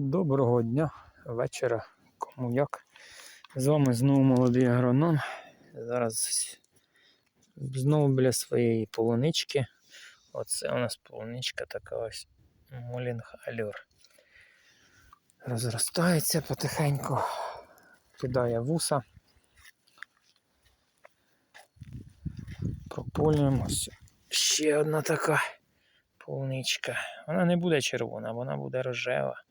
Доброго дня, вечора, кому як. З вами знову молодий агроном. Зараз знову біля своєї полунички. Оце у нас полуничка така ось Молінг Алюр. Розростається потихеньку, кидає вуса. Прополюємо. Ось Ще одна така полуничка. Вона не буде червона, вона буде рожева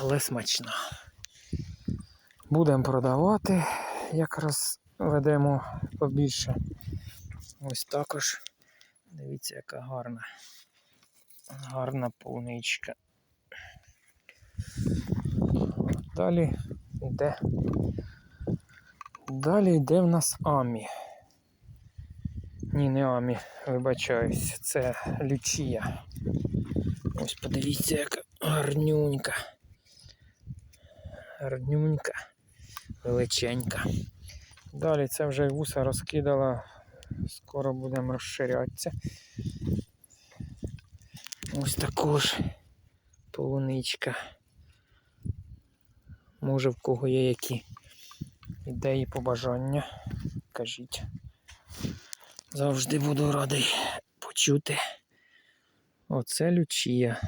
але смачна. Будемо продавати, якраз ведемо побільше. Ось також. Дивіться, яка гарна. Гарна полуничка. Далі йде. Далі йде в нас Амі. Ні, не Амі, вибачаюсь, це Лючія. Ось подивіться, яка гарнюнька гарнюнька, величенька. Далі це вже вуса розкидала, скоро будемо розширятися. Ось також полуничка. Може в кого є які ідеї, побажання, кажіть. Завжди буду радий почути. Оце лючія.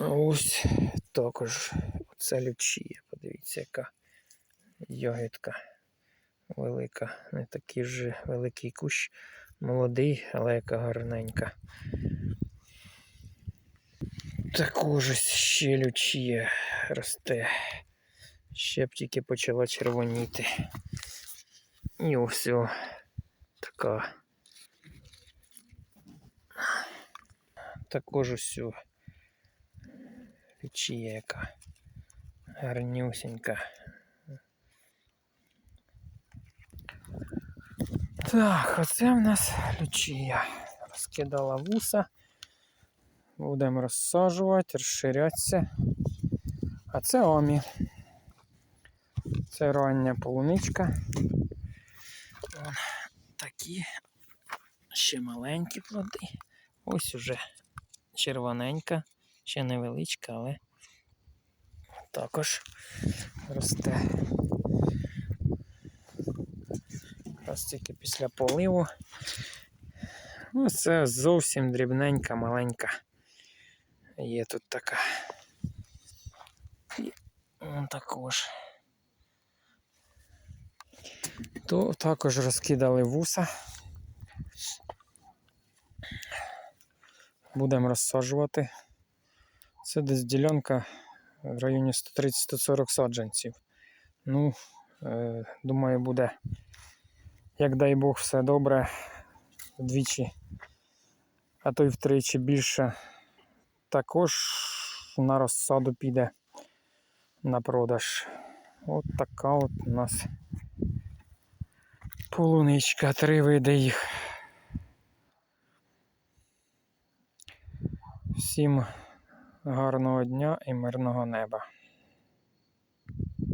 А ось також оце лючія. Подивіться, яка ягідка велика. Не такий же великий кущ, молодий, але яка гарненька. Також ось ще лючія росте. Ще б тільки почала червоніти. І ось така. Також ось о, яка гарнюсенька. Так, оце в нас лючія. Розкидала вуса. Будемо розсаджувати, розширятися. А це омі. Це рання полуничка. Такі ще маленькі плоди. Ось уже червоненька ще невеличка, але також росте. Якраз тільки після поливу. Ну, це зовсім дрібненька, маленька. Є тут така. І також. То також розкидали вуса. Будемо розсаджувати. Це десь ділянка в районі 130-140 саджанців. Ну, е, думаю, буде, як дай Бог, все добре вдвічі, а то й втричі більше. Також на розсаду піде на продаж. От така от у нас полуничка, три види їх. Всім гарного дня і мирного неба.